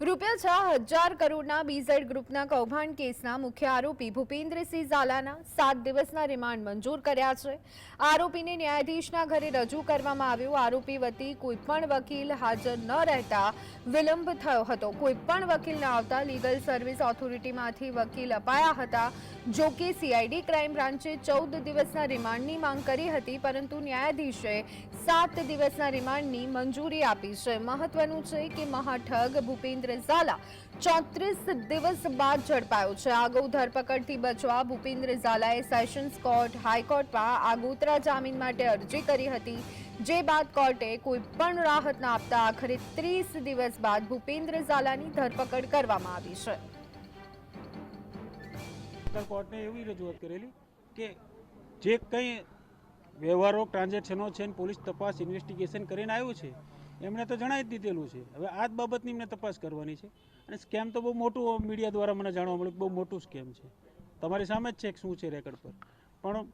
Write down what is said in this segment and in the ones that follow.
રૂપિયા છ હજાર કરોડના બીઝેડ ગ્રુપના કૌભાંડ કેસના મુખ્ય આરોપી ભૂપેન્દ્રસિંહ ઝાલાના સાત દિવસના રિમાન્ડ મંજૂર કર્યા છે. આરોપીને ન્યાયાધીશના ઘરે રજૂ કરવામાં આવ્યો. આરોપી વતી કોઈપણ વકીલ હાજર ન રહેતા વિલંબ થયો હતો. કોઈપણ વકીલ ન આવતા લીગલ સર્વિસ ઓથોરિટીમાંથી વકીલ અપાયા હતા. જો કે સીઆઈડી ક્રાઇમ બ્રાન્ચે ચૌદ દિવસના રિમાન્ડની માંગ કરી હતી, પરંતુ ન્યાયાધીશે સાત દિવસના રિમાન્ડની મંજૂરી આપી છે. મહત્વનું છે કે મહાઠગ ભૂપેન્દ્ર ઝાલા. ચોત્રીસ દિવસ બાદ ઝડપાયો છે. આગળ ધરપકડથી બચવા ભૂપેન્દ્ર ઝાલાએ સેશન્સ કોર્ટ હાઈકોર્ટમાં આગોતરા જામીન માટે અરજી કરી હતી. જે બાદ કોર્ટે કોઈ પણ રાહત ન આપતા આખરે ત્રીસ દિવસ બાદ ભૂપેન્દ્ર ઝાલાની ધરપકડ કરવામાં આવી છે. કોર્ટને એવી રજૂઆત કરેલી કે જે કંઈ વ્યવહારો, ટ્રાન્ઝેક્શનો છે પોલીસ તપાસ, ઇન્વેસ્ટિગેશન કરીને આવ્યું છે એમણે તો જણાવી દીધેલું છે. હવે આ જ બાબતની એમને તપાસ કરવાની છે. અને સ્કેમ તો બહુ મોટું મીડિયા દ્વારા મને જાણવા મળ્યું બહુ મોટું સ્કેમ છે. તમારી સામે જ છે શું છે રેકર્ડ પર? પણ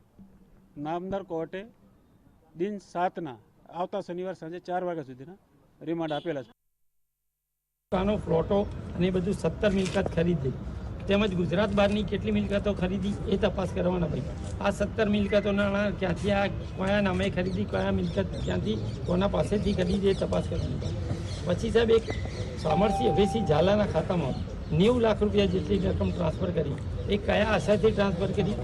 નામદાર કોર્ટે દિન સાતના, આવતા શનિવાર સાંજે ચાર વાગ્યા સુધીના રિમાન્ડ આપેલા છે. આનો ફ્લોટો અને બધું સત્તર મિલકત ખરીદી. તેમજ ગુજરાત બહારની કેટલી મિલકતો ખરીદી એ તપાસ કરવાના ભાઈ. આ સત્તર મિલકતો નાણાં ક્યાંથી આ કયા નામે ખરીદી, કયા મિલકત ક્યાંથી કોના પાસેથી ખરીદી એ તપાસ કરવાની પછી સાહેબ એક સામરસિંહ અભયસિંહ ઝાલાના ખાતામાં નેવું લાખ રૂપિયા જેટલી રકમ ટ્રાન્સફર કરી. એ કયા આશાથી ટ્રાન્સફર કરી?